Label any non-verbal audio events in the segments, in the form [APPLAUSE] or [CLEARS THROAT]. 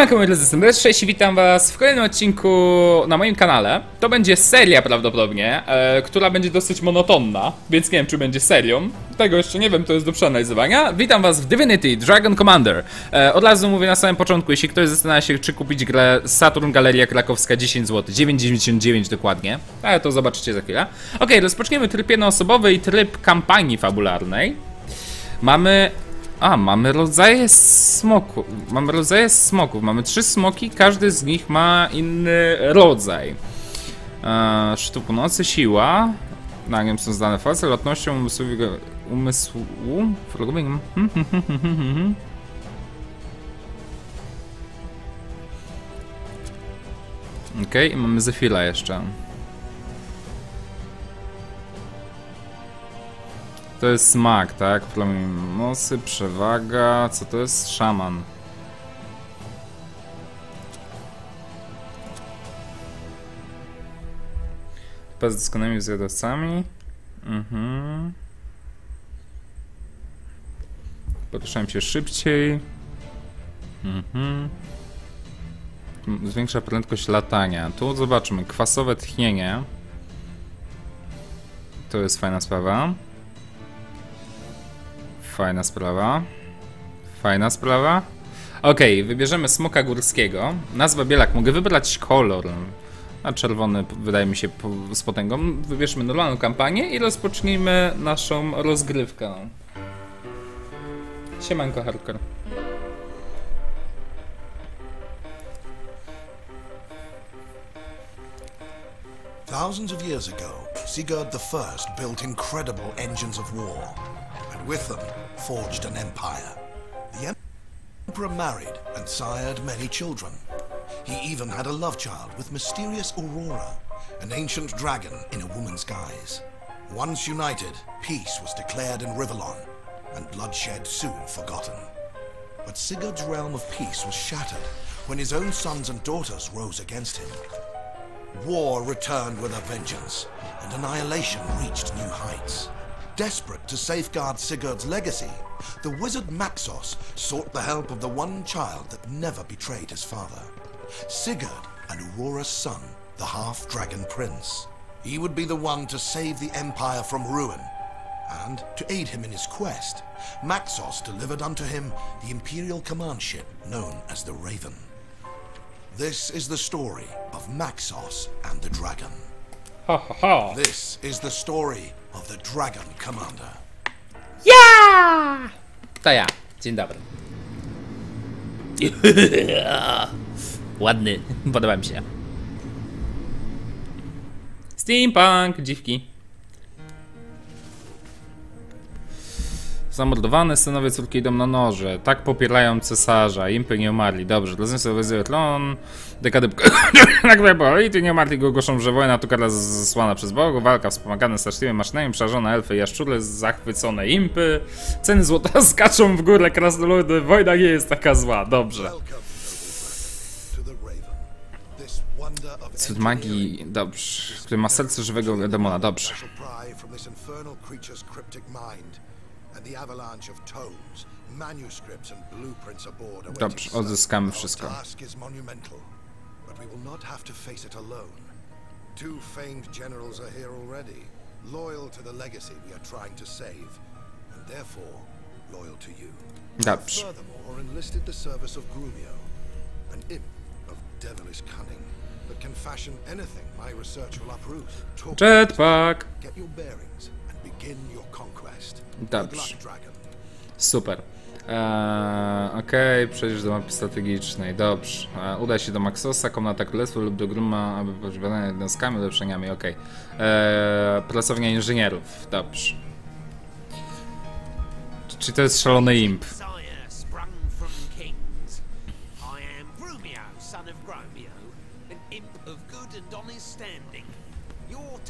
Moi drodzy, jestem Res6 witam was w kolejnym odcinku na moim kanale. To będzie seria prawdopodobnie, e, która będzie dosyć monotonna, więc nie wiem czy będzie serią. Tego jeszcze nie wiem, to jest do przeanalizowania. Witam was w Divinity Dragon Commander. E, od razu mówię na samym początku, jeśli ktoś zastanawia się czy kupić grę Saturn Galeria Krakowska 10 zł, 9,99 dokładnie, ale to zobaczycie za chwilę. Ok, rozpoczniemy tryb jednoosobowy i tryb kampanii fabularnej. Mamy a, mamy rodzaje smoków. Mamy rodzaje smoków. Mamy trzy smoki, każdy z nich ma inny rodzaj. Eee, szczytu północy, siła. Na nim są zdane force, lotnością umysłu... Hmm, hmm. [LAUGHS] Okej, i mamy Zefila jeszcze. To jest smak, tak? Promień mocy, przewaga. Co to jest? Szaman. Pas z doskonanymi zwiadowcami. Mhm. Poruszałem się szybciej. Mhm. Zwiększa prędkość latania. Tu zobaczymy. Kwasowe tchnienie. To jest fajna sprawa. Fajna sprawa. Fajna sprawa. Okej, okay, wybierzemy smoka górskiego. Nazwa bielak. Mogę wybrać kolor. A czerwony wydaje mi się z potęgą. Wybierzmy normalną kampanię i rozpocznijmy naszą rozgrywkę. Siemanko, hardcore. Thousands of years ago, Sigurd I built incredible engines of war. With them forged an empire. The emperor married and sired many children. He even had a love child with mysterious Aurora, an ancient dragon in a woman's guise. Once united, peace was declared in Rivellon, and bloodshed soon forgotten. But Sigurd's realm of peace was shattered when his own sons and daughters rose against him. War returned with a vengeance, and annihilation reached new heights. Desperate to safeguard Sigurd's legacy, the wizard Maxos sought the help of the one child that never betrayed his father. Sigurd and Aurora's son, the half-dragon prince. He would be the one to save the empire from ruin. And, to aid him in his quest, Maxos delivered unto him the imperial command ship known as the Raven. This is the story of Maxos and the dragon. Ha ha ha! This is the story of the Dragon Commander. Ja! To ja. Dzień dobry. [LAUGHS] Ładny. Podoba mi się. Steampunk, dziwki. Zamordowane synowie córki idą na noże. Tak popierają cesarza. Impy nie umarli. Dobrze, rozumiem sobie wezyr tron. Dekady... [COUGHS] Jak ty nie umarli go ogłoszą, że wojna tu teraz zasłana przez Bogu. Walka wspomagana straszliwymi maszynami. Przerażone elfy, jaszczury, zachwycone impy. Ceny złota [LAUGHS] skaczą w górę, krasnoludy. Wojna nie jest taka zła. Dobrze. Cud magii, dobrze. Który ma serce żywego demona, dobrze. The avalanche of tomes, manuscripts and blueprints aboard Dobrze, odzyskamy wszystko. task is monumental, but we will not have to face it alone. Two famed generals are here already, loyal to the legacy we are trying to save, and therefore loyal to you. Dobrze. Furthermore, enlisted the service of Grumio, an imp of devilish cunning that can fashion anything my research will uproot. Jetpack. Get your bearings Dobrze. Super. Eee, Okej, okay, przejdziesz do mapy strategicznej. Dobrze. Eee, uda się do Maxosa, komnata królestwa lub do Gruma, aby pożywano jednostkami, ulepszeniami. Okej. Okay. Eee, pracownia inżynierów. Dobrze. Czy to jest szalony imp?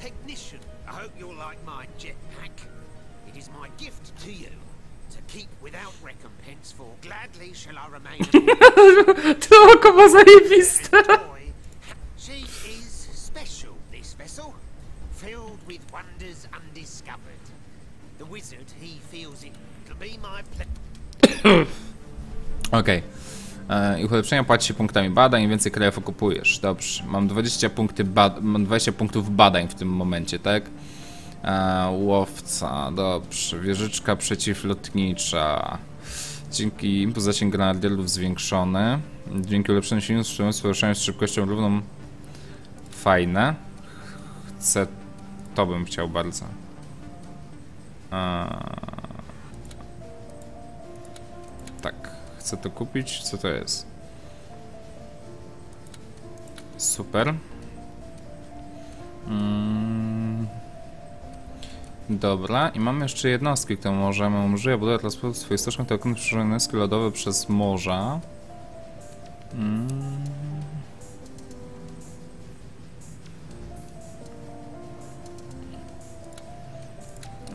technician. I hope you'll like my jetpack. It is my gift to you to keep without recompense, for gladly shall I remain. to oko ma zajebiste. She is special, this vessel, filled with wonders undiscovered. The wizard, he feels it. It'll be my pleasure. [COUGHS] Okay. E, ich ulepszenia płaci się punktami badań, im więcej krajów okupujesz. Dobrze, mam 20, punkty mam 20 punktów badań w tym momencie, tak? E, łowca, dobrze. Wieżyczka przeciwlotnicza. Dzięki impuls zasięg granadierów zwiększony. Dzięki ulepszeniu silników strzelających ruszają z szybkością równą. Fajne. Chcę... To bym chciał bardzo. Eee... Chcę to kupić. Co to jest? Super. Mm. Dobra, i mamy jeszcze jednostki, które możemy użyć. Budowę transportu swoistyczną to okres jednostki lodowe przez morza. Mm.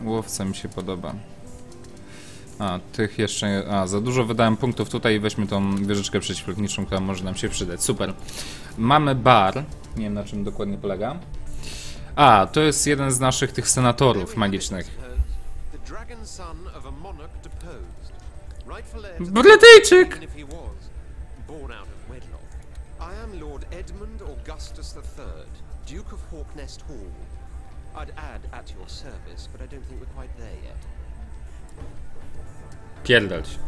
Łowca mi się podoba. A, tych jeszcze... A, za dużo wydałem punktów tutaj weźmy tą wieżyczkę przeciwlotniczą, która może nam się przydać. Super. Mamy bar. Nie wiem na czym dokładnie polega. A, to jest jeden z naszych tych senatorów magicznych. Brytyjczyk! Edmund Augustus III, Duke of Hawknest Hall. I'd add at your service, but I don't think we're quite there yet. Pierdolć.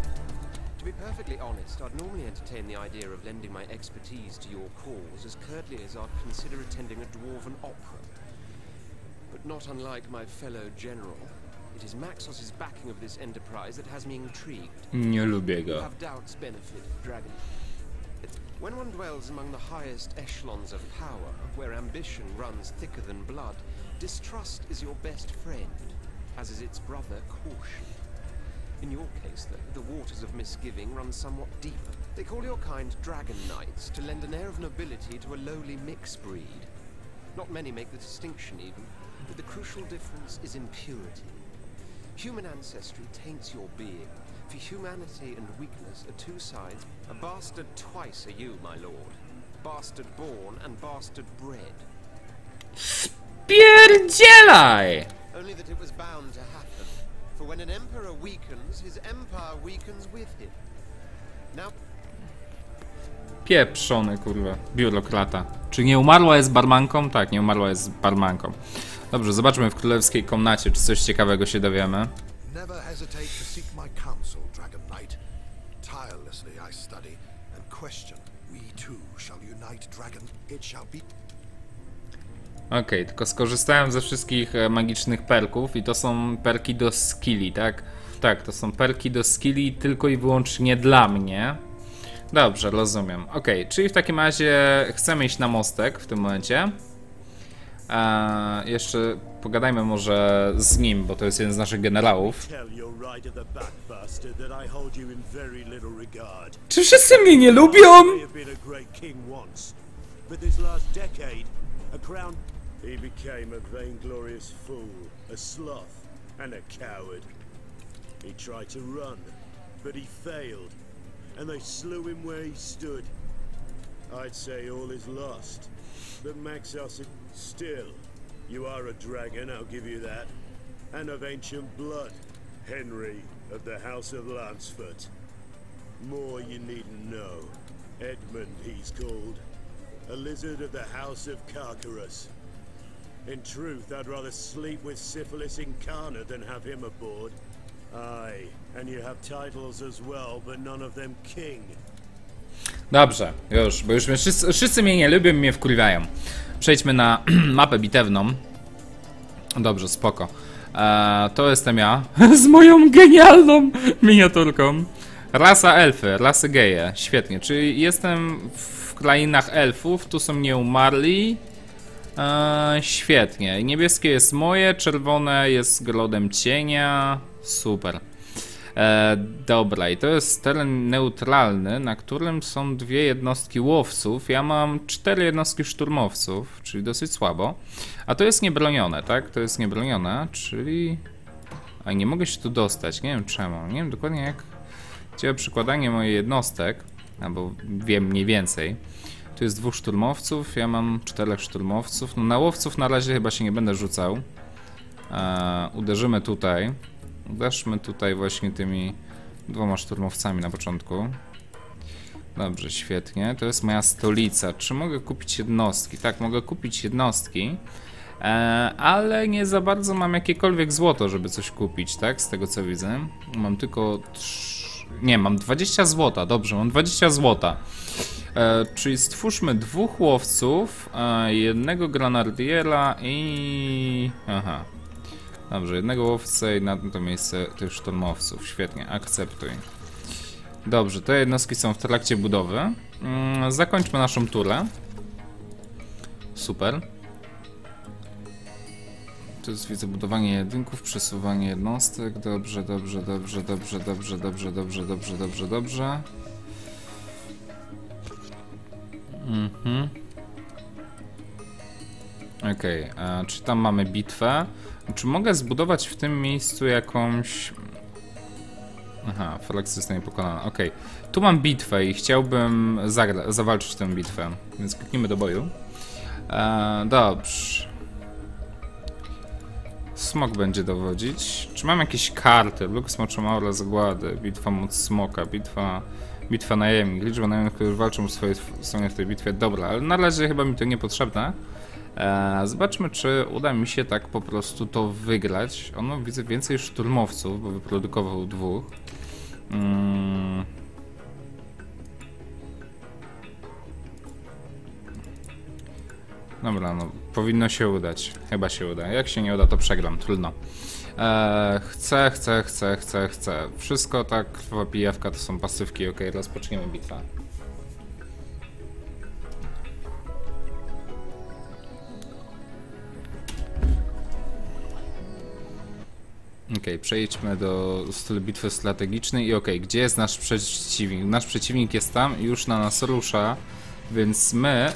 To be perfectly honest, I'd normally entertain the idea of lending my expertise to your cause as curtly as I'd consider attending a dwarven opera. But not unlike my fellow general, it is Maxos's backing of this enterprise that has me intrigued. Nie lubię go. Have doubts benefit, Dragon. When one dwells among the highest echelons of power, where ambition runs thicker than blood, distrust is your best friend, as is its brother caution. In your case, though, the waters of misgiving run somewhat deeper. They call your kind Dragon Knights to lend an air of nobility to a lowly mixed breed. Not many make the distinction, even, but the crucial difference is in purity. Human ancestry taints your being, for humanity and weakness are two sides. A bastard twice are you, my lord. Bastard born and bastard bred. Spierdzielaj! Only that it was bound to happen. For when an emperor weakens, his empire weakens with him. Now... Pieprzony, kurwa, biurokrata. Czy nie umarła jest barmanką? Tak, nie umarła jest barmanką. Dobrze, zobaczmy w królewskiej komnacie, czy coś ciekawego się dowiemy. Never hesitate to seek my counsel, Dragon Knight. Tirelessly I study and question. We too shall unite, Dragon. It shall be... Okej, okay, tylko skorzystałem ze wszystkich e, magicznych perków i to są perki do skilli, tak? Tak, to są perki do skilli tylko i wyłącznie dla mnie. Dobrze, rozumiem. Ok, czyli w takim razie chcemy iść na mostek w tym momencie. Eee, jeszcze pogadajmy może z nim, bo to jest jeden z naszych generałów. Czy wszyscy mnie nie lubią? He became a vainglorious fool, a sloth, and a coward. He tried to run, but he failed, and they slew him where he stood. I'd say all is lost, but Maxos still, you are a dragon, I'll give you that, and of ancient blood. Henry of the House of Lansford. More you needn't know. Edmund, he's called. A lizard of the House of Carcarus. In truth, I'd rather sleep with Syphilis incarnate than have him aboard. Aye, and you have titles as well, but none of them king. Dobrze, już, bo już mnie wszyscy, wszyscy mnie nie lubią, mnie wkurwiają. Przejdźmy na [CLEARS THROAT] mapę bitewną. Dobrze, spoko. Eee, to jestem ja. [LAUGHS] Z moją genialną miniaturką. Rasa elfy, rasy geje. Świetnie, czyli jestem w krainach elfów, tu są nieumarli. Eee, świetnie. Niebieskie jest moje, czerwone jest glodem cienia. Super. Eee, dobra, i to jest teren neutralny, na którym są dwie jednostki łowców. Ja mam cztery jednostki szturmowców, czyli dosyć słabo. A to jest niebronione, tak? To jest niebronione, czyli... A nie mogę się tu dostać, nie wiem czemu. Nie wiem dokładnie jak działa przykładanie mojej jednostek, albo wiem mniej więcej. Tu jest dwóch szturmowców, ja mam czterech szturmowców. No na łowców na razie chyba się nie będę rzucał. Eee, uderzymy tutaj. Uderzmy tutaj właśnie tymi dwoma szturmowcami na początku. Dobrze, świetnie. To jest moja stolica. Czy mogę kupić jednostki? Tak, mogę kupić jednostki. E, ale nie za bardzo mam jakiekolwiek złoto, żeby coś kupić, tak? Z tego co widzę. Mam tylko... Nie, mam 20 złota. Dobrze, mam 20 złota. E, czyli stwórzmy dwóch łowców, e, jednego granardiera i... Aha. Dobrze, jednego łowcę i na to miejsce tych szturmowców. Świetnie, akceptuj. Dobrze, te jednostki są w trakcie budowy. Mm, zakończmy naszą turę. Super. To jest widzę budowanie jedynków, przesuwanie jednostek. Dobrze, dobrze, dobrze, dobrze, dobrze, dobrze, dobrze, dobrze, dobrze, dobrze. Mhm. Okej, okay, czy tam mamy bitwę? Czy mogę zbudować w tym miejscu jakąś... Aha, flag zostanie pokonany. Okej, okay. tu mam bitwę i chciałbym zawalczyć tę bitwę, więc kliknijmy do boju. E, dobrze. Smok będzie dowodzić. Czy mam jakieś karty? Luk smoczą aura zagłady, bitwa moc smoka, bitwa... Bitwa najemnik. Liczba najemnych, którzy walczą w swojej stronie w tej bitwie. Dobra, ale na razie chyba mi to niepotrzebne. Eee, zobaczmy, czy uda mi się tak po prostu to wygrać. Ono widzę więcej szturmowców, bo wyprodukował dwóch. Mm. Dobra, no powinno się udać. Chyba się uda. Jak się nie uda, to przegram. Trudno. Eee, chcę, chcę, chcę, chcę, chcę. Wszystko tak, krwawa pijawka to są pasywki. Ok, rozpoczniemy bitwę. Ok, przejdźmy do stylu bitwy strategicznej i ok, gdzie jest nasz przeciwnik? Nasz przeciwnik jest tam i już na nas rusza, więc my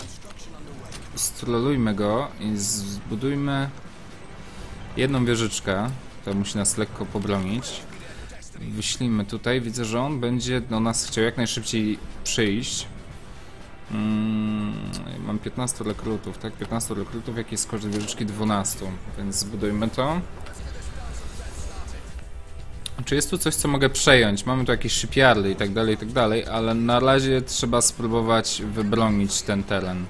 strolujmy go i zbudujmy jedną wieżyczkę, która musi nas lekko pobronić. Wyślimy tutaj, widzę, że on będzie do nas chciał jak najszybciej przyjść. Mm, mam 15 rekrutów, tak? 15 rekrutów, jaki jest koszt wieżyczki 12, więc zbudujmy to. Czy jest tu coś, co mogę przejąć? Mamy tu jakieś szypiardy i tak dalej, i tak dalej, ale na razie trzeba spróbować wybronić ten teren.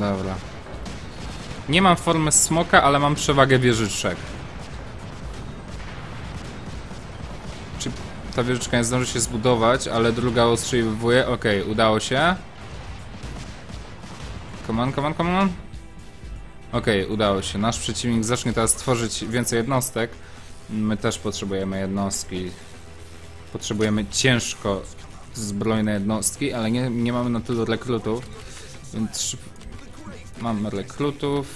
Dobra. Nie mam formy smoka, ale mam przewagę wieżyczek. Czy ta wieżyczka nie zdąży się zbudować, ale druga ostrzeliwuje? Okej, okay, udało się. Come on, come on, come on. Okej, okay, udało się. Nasz przeciwnik zacznie teraz tworzyć więcej jednostek. My też potrzebujemy jednostki. Potrzebujemy ciężko zbrojne jednostki, ale nie, nie mamy na tyle rekrutów. Więc mamy rekrutów.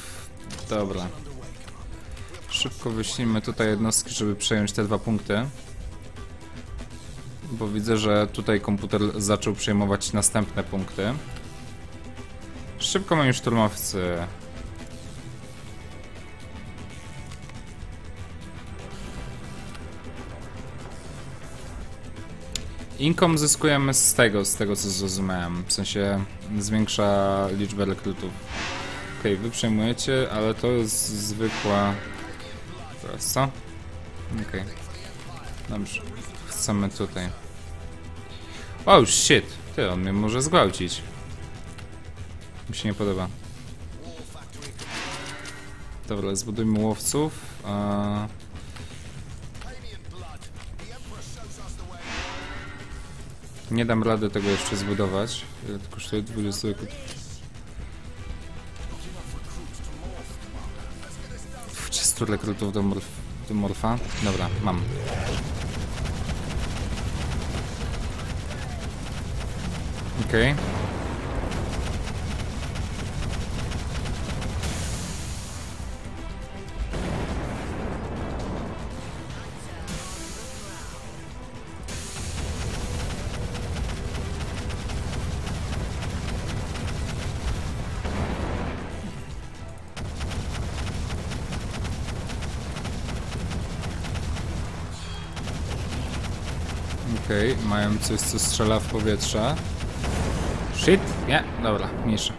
Dobra. Szybko wyślimy tutaj jednostki, żeby przejąć te dwa punkty. Bo widzę, że tutaj komputer zaczął przejmować następne punkty. Szybko moi szturmowcy. Income zyskujemy z tego, z tego co zrozumiałem. W sensie zwiększa liczbę rekrutów. Okej, okay, wy przejmujecie, ale to jest zwykła... Teraz co? Okej. Okay. Dobrze. Chcemy tutaj. Oh shit! Ty, on mnie może zgwałcić. Mi się nie podoba. Dobra, zbudujmy łowców. Uh... Nie dam rady tego jeszcze zbudować. To kosztuje 20 20 rekrutów do, morf do morfa. Dobra, mam. Okej. Okay. Okej, okay, mają coś, co strzela w powietrze. Shit! Nie, dobra, mniejsza.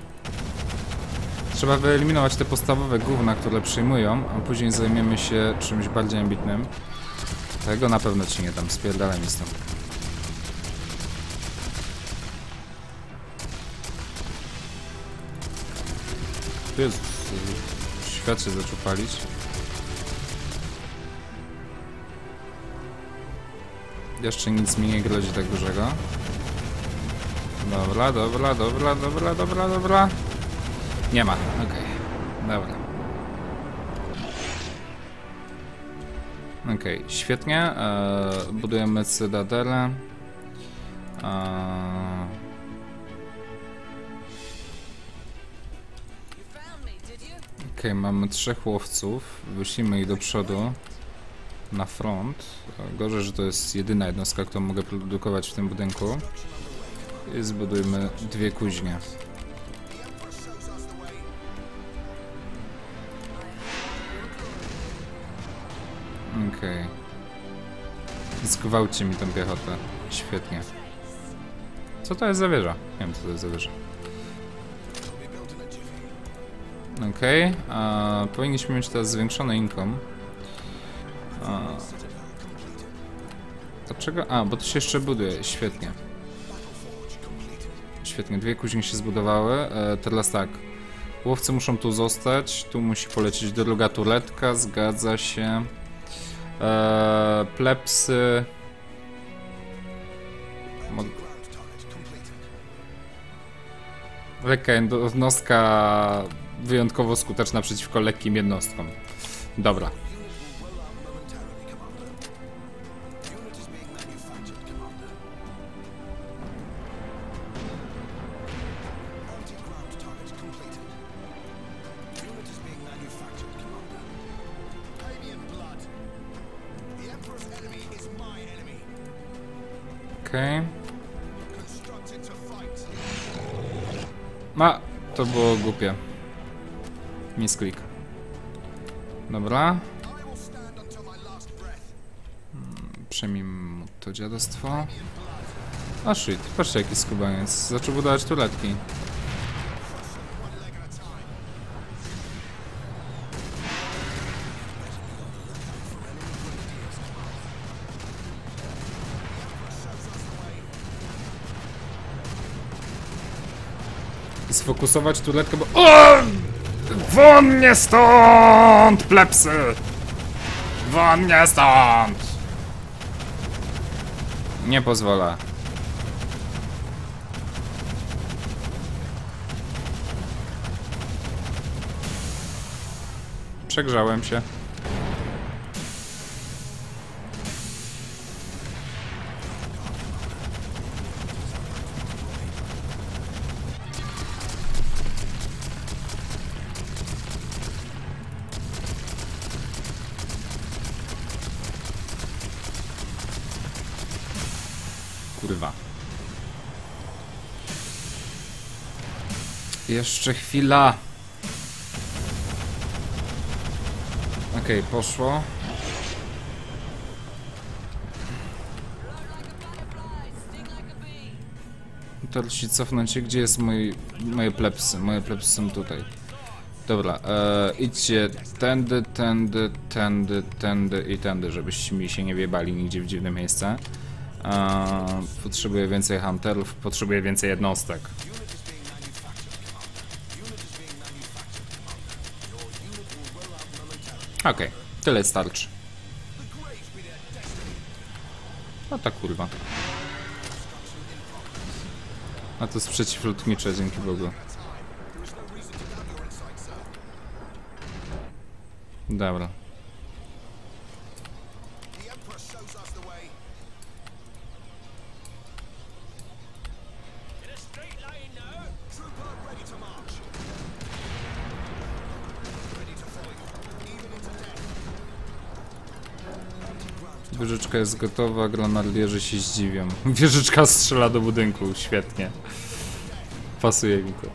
Trzeba wyeliminować te podstawowe gówna, które przyjmują, a później zajmiemy się czymś bardziej ambitnym. Tego na pewno ci nie dam, spierdalaj mi stąd. Jezus, świat się zaczął palić. Jeszcze nic mi nie grozi tak dużego. Dobra, dobra, dobra, dobra, dobra, dobra. Nie ma, okej. Dobra. Okej, świetnie. E, budujemy cytadelę. E, Okej, mamy trzech łowców. Wyślimy ich do przodu na front. Gorzej, że to jest jedyna jednostka, którą mogę produkować w tym budynku. I zbudujmy dwie kuźnie. Okej. Zgwałci mi tę piechotę. Świetnie. Co to jest za wieża? Nie wiem, co to jest za wieża. Okej, okay. powinniśmy mieć teraz zwiększony income. A, dlaczego? A, bo to się jeszcze buduje, świetnie. Świetnie, dwie kuźnie się zbudowały. E, teraz tak, łowcy muszą tu zostać, tu musi polecieć druga turetka, zgadza się. E, plepsy... Mo Lekka jednostka wyjątkowo skuteczna przeciwko lekkim jednostkom. Dobra. Głupie. Misklik. Dobra. Hmm, Przejmijmy mu to dziadostwo. A shit, patrzcie jaki skubaniec. Zaczął budować tuletki. Sfokusować tuletkę, bo... O! Won mnie stąd, plepsy! Won mnie stąd! Nie pozwolę. Przegrzałem się. Kurwa. Jeszcze chwila. Okej, okay, poszło. Teraz się cofnąć się, gdzie jest mój, moje plepsy. Moje plepsy są tutaj. Dobra, e, idźcie tędy, tędy, tędy, tędy i tędy, żebyście mi się nie wiebali nigdzie w dziwne miejsce. E, potrzebuję więcej hunterów, potrzebuję więcej jednostek. Okej, okay, tyle starczy. No tak kurwa. A to jest przeciwlotnicze, dzięki Bogu. Dobra. Wieżyczka jest gotowa, granadierzy się zdziwią. [LAUGHS] Wieżyczka strzela do budynku, świetnie. Pasuje mi to.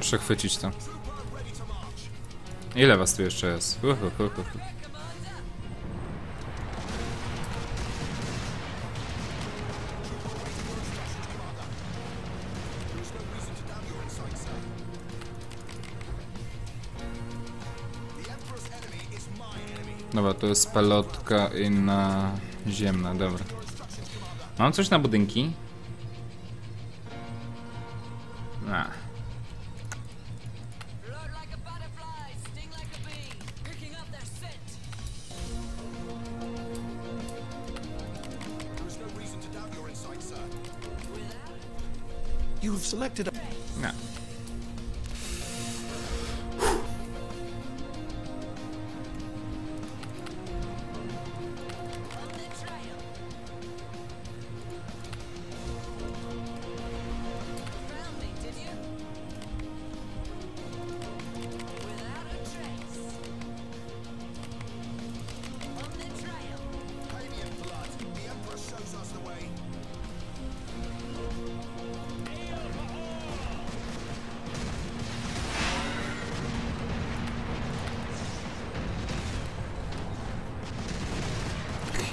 Przechwycić to. Ile was tu jeszcze jest? Uh, uh, uh, Dobra, to jest pelotka inna ziemna, dobra. Mam coś na budynki? A. You've selected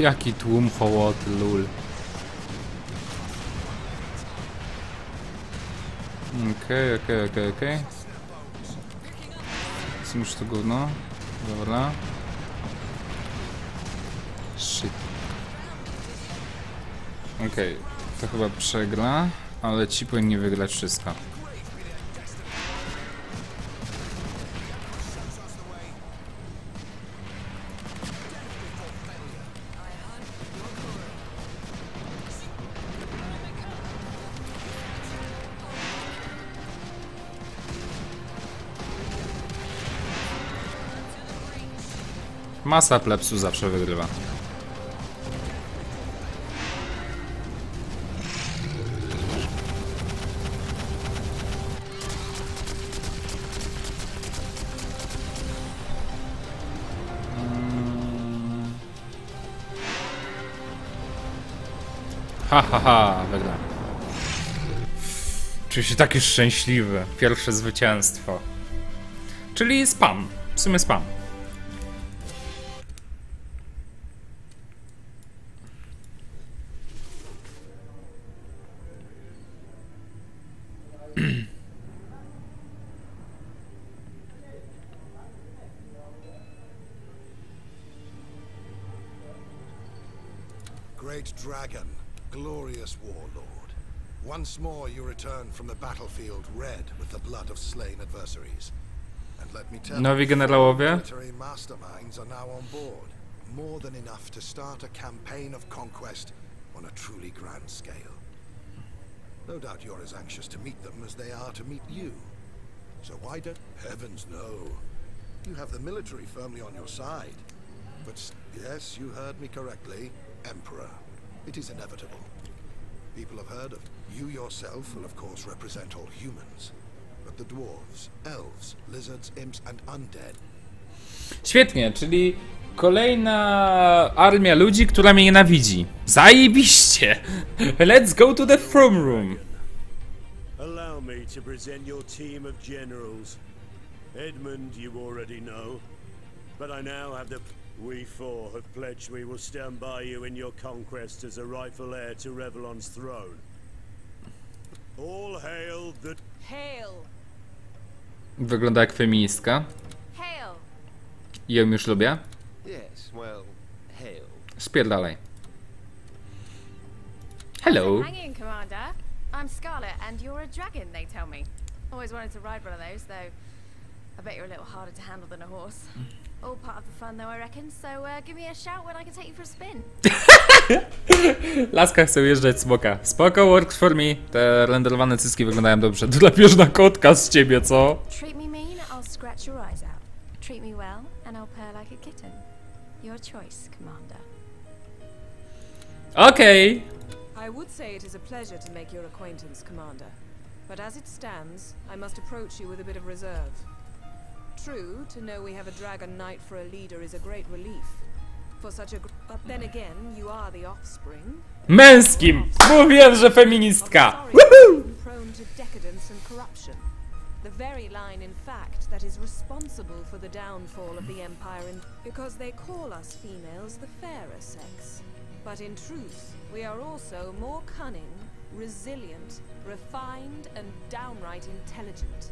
Jaki tłum hołoty, lul. Okej, okej, okej, okej. Zniszcz to gówno. Dobra. Shit. Okej, to chyba przegra, ale ci powinni wygrać wszystko. Masa plepsu zawsze wygrywa. Ha, ha, ha. Czuję się taki szczęśliwy. Pierwsze zwycięstwo. Czyli spam. W sumie spam. Great Dragon, glorious warlord. Once more you return from the battlefield red with the blood of slain adversaries. And let me tell Nowi you, generałowie? military masterminds are now on board. More than enough to start a campaign of conquest on a truly grand scale. No doubt you're as anxious to meet them as they are to meet you. So why don't... Heavens, no. You have the military firmly on your side. But yes, you heard me correctly. Emperor. It is inevitable. People have heard of you yourself will of course represent all humans. But the dwarves, elves, lizards, imps and undead Świetnie, czyli kolejna armia ludzi, która mnie nienawidzi. Zajebiście! Let's go to the throne room. Allow me to present your team of generals. Edmund, you already know. But I now have the... We four have pledged we will stand by you in your conquest as a rightful heir to Revelon's throne. All hail the... Hail! Wygląda jak feministka. Hail! I ją już lubię. Yes, well, hail. Spierdalaj. Hello. Hanging, Commander. I'm Scarlet, and you're a dragon, they tell me. Always wanted to ride one of those, though I bet you're a little harder to handle than a horse. All part of the fun, though, I reckon. So uh, give me a shout when I can take you for a spin. [LAUGHS] Laska chce ujeżdżać smoka. Spoko, works for me. Te renderowane cyski wyglądają dobrze. [LAUGHS] Drapieżna kotka z ciebie, co? Treat me mean, I'll scratch your eyes out. Treat me well, and I'll purr like a kitten. Your choice, Commander. Okej. I would say it is a pleasure to make your acquaintance, Commander. But as it stands, I must approach you with a bit of reserve. True, to know we have a Dragon Knight for a leader is a great relief. For such a gr- but then again, you are the offspring Męskim! Mówiłem, że feministka! Woohoo! prone to decadence and corruption. The very line, in fact, that is responsible for the downfall of the Empire in because they call us females the fairer sex. But in truth, we are also more cunning, resilient, refined, and downright intelligent.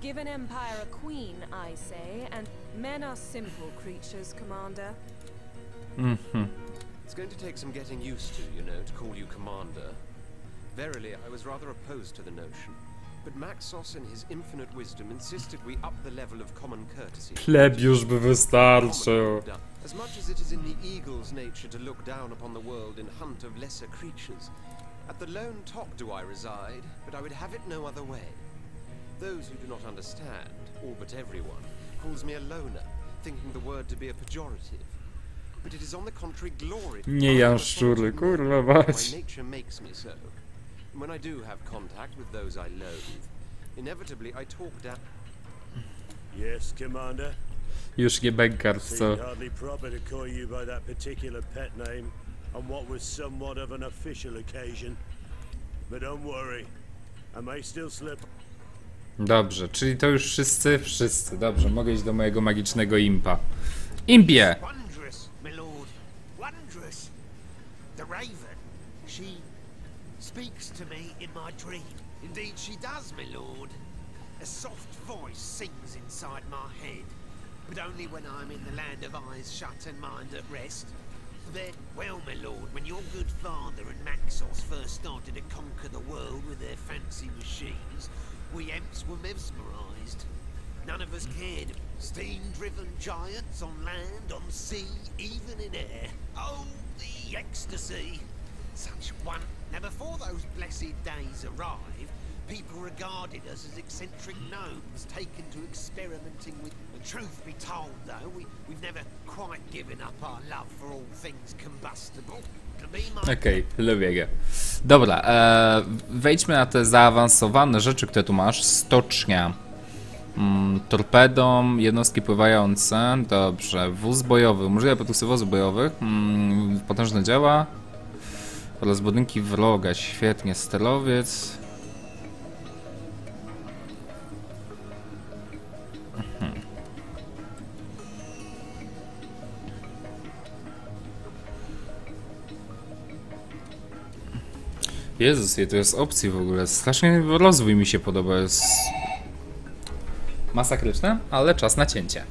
Give an empire a queen, I say, and men are simple creatures, Commander. Mm-hmm. It's going to take some getting used to, you know, to call you commander. Verily, I was rather opposed to the notion. But Maxos in his infinite wisdom insisted we up the level of common courtesy. Pleb już by wystarczył. As much as it is in the eagle's nature to look down upon the world in hunt of lesser creatures, at the lone top do I reside, but I would have it no other way. Those who do not understand, all but everyone, calls me a loner, thinking the word to be a pejorative. But it is on the contrary glory. Nie I am a jaszczury, solitude kurwa mać. My nature makes me so. When I do have contact with those I loathe, inevitably I talk down. Yes, Commander. Już nie bękarz, co? Seemed hardly proper to call you by that particular pet name on what was somewhat of an official occasion. But don't worry, I may still slip Dobrze, czyli to już wszyscy? Wszyscy, dobrze, mogę iść do mojego magicznego impa. Impie! Indeed, she does, my lord. A soft voice sings inside my head, but only when I'm in the land of eyes shut and mind at rest. Then, well, my lord, when your good father and Maxos first started to conquer the world with their fancy machines, we Emps were mesmerized. None of us cared. Steam-driven giants on land, on sea, even in air. Oh, the ecstasy! Such one. Now, before those blessed days arrived, people regarded us as eccentric gnomes taken to experimenting with. The truth be told, though, we, we've never quite given up our love for all things combustible. Okej, lubię go. Dobra, e, wejdźmy na te zaawansowane rzeczy, które tu masz. Stocznia. Mm, torpedą, jednostki pływające, dobrze, wóz bojowy, umożliwia produkcję wozów bojowych, mm, potężne działa oraz budynki wroga, świetnie, sterowiec. Jezus, ile to jest opcji w ogóle. Strasznie rozwój mi się podoba. Jest masakryczne, ale czas na cięcie.